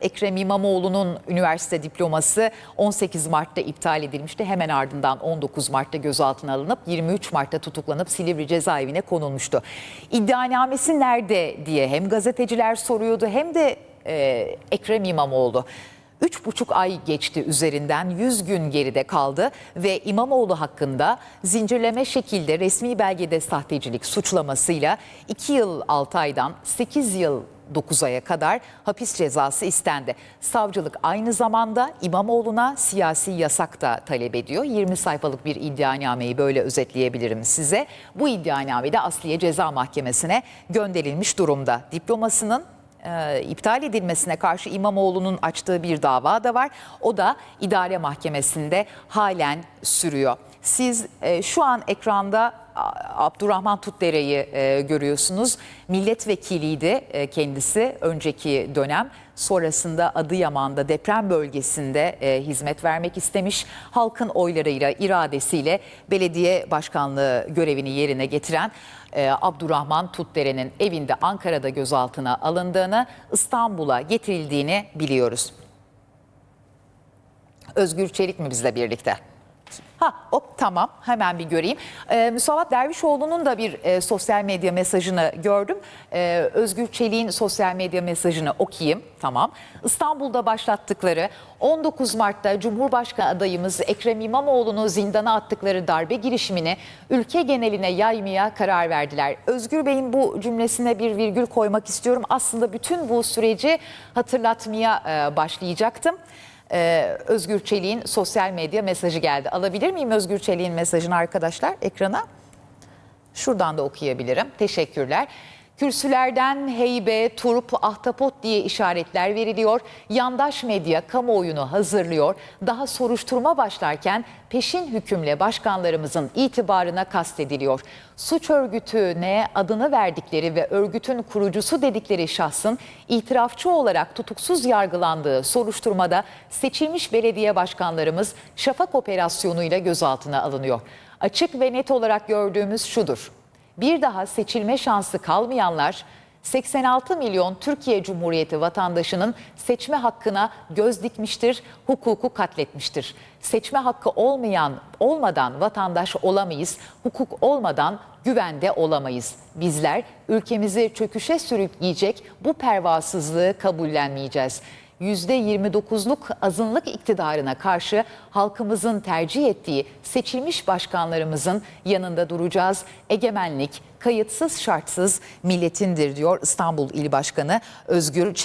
Ekrem İmamoğlu'nun üniversite diploması 18 Mart'ta iptal edilmişti. Hemen ardından 19 Mart'ta gözaltına alınıp 23 Mart'ta tutuklanıp Silivri cezaevine konulmuştu. İddianamesi nerede diye hem gazeteciler soruyordu hem de e, Ekrem İmamoğlu. Üç buçuk ay geçti üzerinden 100 gün geride kaldı ve İmamoğlu hakkında zincirleme şekilde resmi belgede sahtecilik suçlamasıyla 2 yıl 6 aydan 8 yıl 9 aya kadar hapis cezası istendi. Savcılık aynı zamanda İmamoğlu'na siyasi yasak da talep ediyor. 20 sayfalık bir iddianameyi böyle özetleyebilirim size. Bu iddianame de Asliye Ceza Mahkemesi'ne gönderilmiş durumda. Diplomasının e, iptal edilmesine karşı İmamoğlu'nun açtığı bir dava da var. O da idare mahkemesinde halen sürüyor. Siz e, şu an ekranda Abdurrahman Tutdere'yi e, görüyorsunuz. Milletvekiliydi e, kendisi önceki dönem. Sonrasında Adıyaman'da deprem bölgesinde e, hizmet vermek istemiş. Halkın oylarıyla, iradesiyle belediye başkanlığı görevini yerine getiren e, Abdurrahman Tutdere'nin evinde Ankara'da gözaltına alındığını, İstanbul'a getirildiğini biliyoruz. Özgür Çelik mi bizle birlikte? Ha, hop tamam hemen bir göreyim. Ee, Musavat Dervişoğlu'nun da bir e, sosyal medya mesajını gördüm. Ee, Özgür Çelik'in sosyal medya mesajını okuyayım. Tamam. İstanbul'da başlattıkları 19 Mart'ta Cumhurbaşkanı adayımız Ekrem İmamoğlu'nu zindana attıkları darbe girişimini ülke geneline yaymaya karar verdiler. Özgür Bey'in bu cümlesine bir virgül koymak istiyorum. Aslında bütün bu süreci hatırlatmaya e, başlayacaktım. Ee, Özgür Çelik'in sosyal medya mesajı geldi. Alabilir miyim Özgür Çelik'in mesajını arkadaşlar ekrana? Şuradan da okuyabilirim. Teşekkürler. Kürsülerden heybe, turp, ahtapot diye işaretler veriliyor. Yandaş medya kamuoyunu hazırlıyor. Daha soruşturma başlarken peşin hükümle başkanlarımızın itibarına kastediliyor. Suç örgütüne adını verdikleri ve örgütün kurucusu dedikleri şahsın itirafçı olarak tutuksuz yargılandığı soruşturmada seçilmiş belediye başkanlarımız şafak operasyonuyla gözaltına alınıyor. Açık ve net olarak gördüğümüz şudur bir daha seçilme şansı kalmayanlar 86 milyon Türkiye Cumhuriyeti vatandaşının seçme hakkına göz dikmiştir, hukuku katletmiştir. Seçme hakkı olmayan olmadan vatandaş olamayız, hukuk olmadan güvende olamayız. Bizler ülkemizi çöküşe sürükleyecek bu pervasızlığı kabullenmeyeceğiz. %29'luk azınlık iktidarına karşı halkımızın tercih ettiği seçilmiş başkanlarımızın yanında duracağız. Egemenlik kayıtsız şartsız milletindir diyor İstanbul İl Başkanı Özgür Çelik.